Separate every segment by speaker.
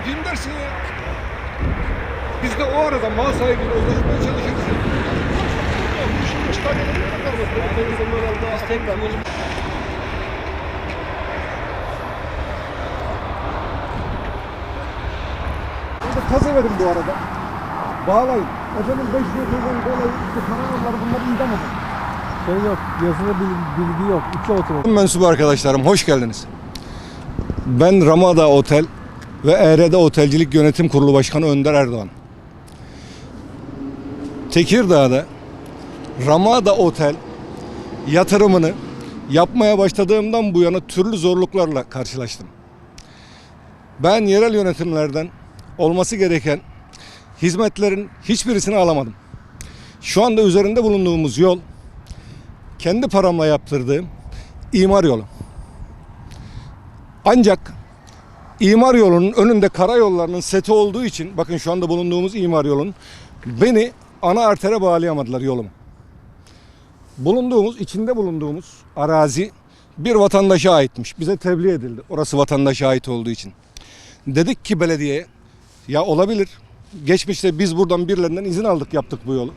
Speaker 1: gitsin ya. Biz de o arada mal sahibiyle uzlaşmaya çalışırız. Biz tekrar verin bu arada. Bağlayın. Efendim 5 metreden dolayı işte kanallar bunları idam edin.
Speaker 2: Şey yok, yazılı bil- bilgi yok. İki oturalım.
Speaker 1: Mensup arkadaşlarım hoş geldiniz. Ben Ramada Otel ve ERD Otelcilik Yönetim Kurulu Başkanı Önder Erdoğan. Tekirdağ'da Ramada Otel yatırımını yapmaya başladığımdan bu yana türlü zorluklarla karşılaştım. Ben yerel yönetimlerden olması gereken hizmetlerin hiçbirisini alamadım. Şu anda üzerinde bulunduğumuz yol kendi paramla yaptırdığım imar yolu. Ancak imar yolunun önünde karayollarının seti olduğu için bakın şu anda bulunduğumuz imar yolun beni ana artere bağlayamadılar yolumu. Bulunduğumuz, içinde bulunduğumuz arazi bir vatandaşa aitmiş. Bize tebliğ edildi. Orası vatandaşa ait olduğu için. Dedik ki belediyeye ya olabilir. Geçmişte biz buradan birilerinden izin aldık yaptık bu yolu.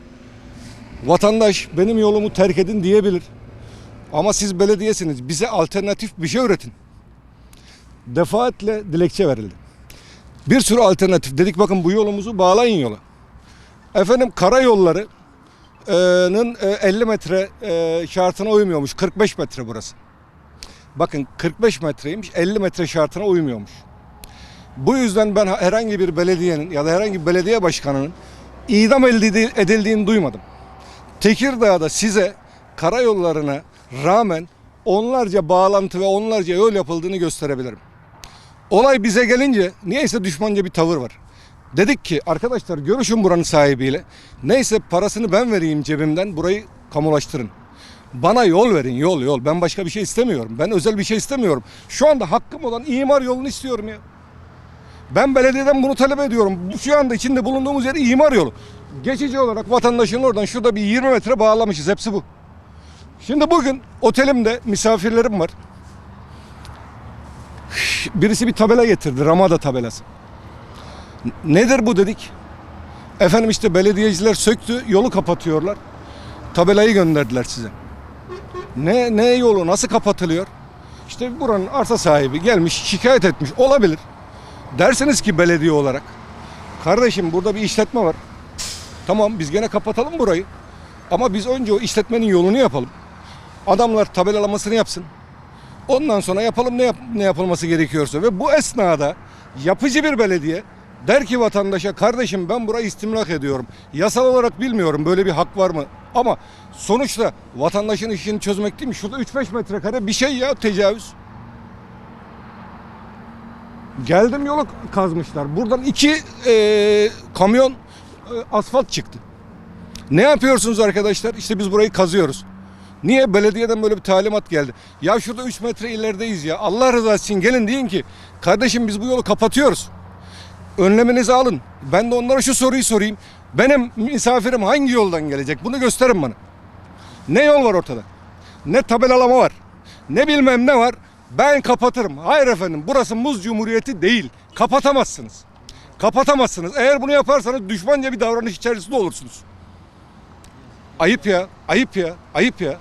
Speaker 1: Vatandaş benim yolumu terk edin diyebilir. Ama siz belediyesiniz. Bize alternatif bir şey üretin. Defaatle dilekçe verildi. Bir sürü alternatif. Dedik bakın bu yolumuzu bağlayın yola. Efendim karayolları'nın e, 50 metre e, şartına uymuyormuş. 45 metre burası. Bakın 45 metreymiş 50 metre şartına uymuyormuş. Bu yüzden ben herhangi bir belediyenin ya da herhangi bir belediye başkanının idam edildiği- edildiğini duymadım. Tekirdağ'da size karayollarına rağmen onlarca bağlantı ve onlarca yol yapıldığını gösterebilirim. Olay bize gelince niyeyse düşmanca bir tavır var. Dedik ki arkadaşlar görüşün buranın sahibiyle. Neyse parasını ben vereyim cebimden burayı kamulaştırın. Bana yol verin yol yol. Ben başka bir şey istemiyorum. Ben özel bir şey istemiyorum. Şu anda hakkım olan imar yolunu istiyorum ya. Ben belediyeden bunu talep ediyorum. Şu anda içinde bulunduğumuz yer imar yolu. Geçici olarak vatandaşın oradan şurada bir 20 metre bağlamışız. Hepsi bu. Şimdi bugün otelimde misafirlerim var. Birisi bir tabela getirdi. Ramada tabelası. Nedir bu dedik. Efendim işte belediyeciler söktü. Yolu kapatıyorlar. Tabelayı gönderdiler size. Ne, ne yolu nasıl kapatılıyor? İşte buranın arsa sahibi gelmiş şikayet etmiş. Olabilir. Dersiniz ki belediye olarak. Kardeşim burada bir işletme var. Tamam biz gene kapatalım burayı. Ama biz önce o işletmenin yolunu yapalım. Adamlar tabelalamasını yapsın. Ondan sonra yapalım ne, yap- ne yapılması gerekiyorsa. Ve bu esnada yapıcı bir belediye der ki vatandaşa kardeşim ben burayı istimlak ediyorum. Yasal olarak bilmiyorum böyle bir hak var mı? Ama sonuçta vatandaşın işini çözmek değil mi? Şurada 3-5 metrekare bir şey ya tecavüz. Geldim yolu kazmışlar. Buradan iki eee, kamyon eee, asfalt çıktı. Ne yapıyorsunuz arkadaşlar? İşte biz burayı kazıyoruz. Niye? Belediyeden böyle bir talimat geldi. Ya şurada 3 metre ilerideyiz ya. Allah rızası için gelin deyin ki kardeşim biz bu yolu kapatıyoruz. Önleminizi alın. Ben de onlara şu soruyu sorayım. Benim misafirim hangi yoldan gelecek? Bunu gösterin bana. Ne yol var ortada? Ne tabelalama var? Ne bilmem ne var? Ben kapatırım. Hayır efendim burası muz cumhuriyeti değil. Kapatamazsınız. Kapatamazsınız. Eğer bunu yaparsanız düşmanca bir davranış içerisinde olursunuz. Ayıp ya, ayıp ya, ayıp ya.